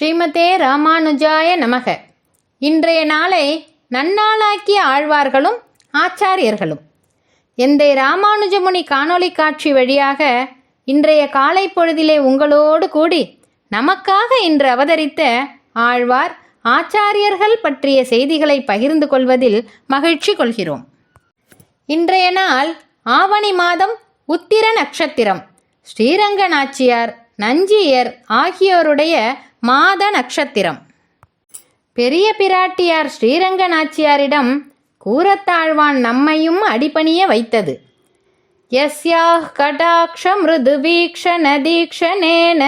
ஸ்ரீமதே ராமானுஜாய நமக. இன்றைய நாளை நன்னாளாக்கிய ஆழ்வார்களும் ஆச்சாரியர்களும். எந்தை ராமானுஜமுனி காணொளி காட்சி வழியாக இன்றைய காலை பொழுதிலே உங்களோடு கூடி நமக்காக இன்று அவதரித்த ஆழ்வார் ஆச்சாரியர்கள் பற்றிய செய்திகளை பகிர்ந்து கொள்வதில் மகிழ்ச்சி கொள்கிறோம். இன்றைய நாள் ஆவணி மாதம் உத்திர நட்சத்திரம். ஸ்ரீரங்க நாச்சியார் நஞ்சியர் ஆகியோருடைய மாத நட்சத்திரம். பெரிய பிராட்டியார் ஸ்ரீரங்க நாச்சியாரிடம் கூரத்தாழ்வான் நம்மையும் அடிபணிய வைத்தது. யஸ்யாஹ் கடாட்ச மிருது வீக்ஷண தீக்ஷணேன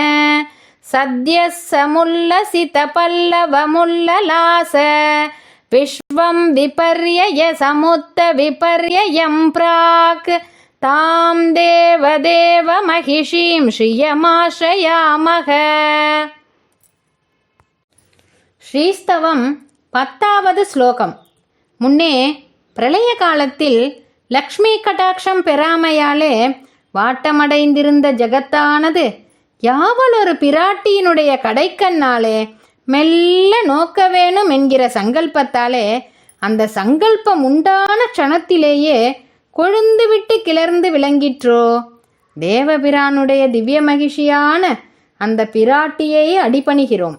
சத்ய சமுல்லசித பல்லவமுல்லலாச விஸ்வம் விபர்யய சமுத்த விபர்யயம் பிராக் தாம் தேவதேவ மகிஷீம் ஸ்ரீயமாஸ்ரயாமக ஸ்ரீஸ்தவம் பத்தாவது ஸ்லோகம். முன்னே பிரளய காலத்தில் லக்ஷ்மி கடாட்சம் பெறாமையாலே வாட்டமடைந்திருந்த ஜகத்தானது யாவலொரு பிராட்டியினுடைய கடைக்கண்ணாலே மெல்ல நோக்க வேணும் என்கிற சங்கல்பத்தாலே அந்த சங்கல்பம் உண்டான க்ஷணத்திலேயே கொழுந்துவிட்டு கிளர்ந்து விளங்கிற்றோ? தேவபிரானுடைய திவ்ய மகிழ்ச்சியான அந்த பிராட்டியையே அடிபணிகிறோம்.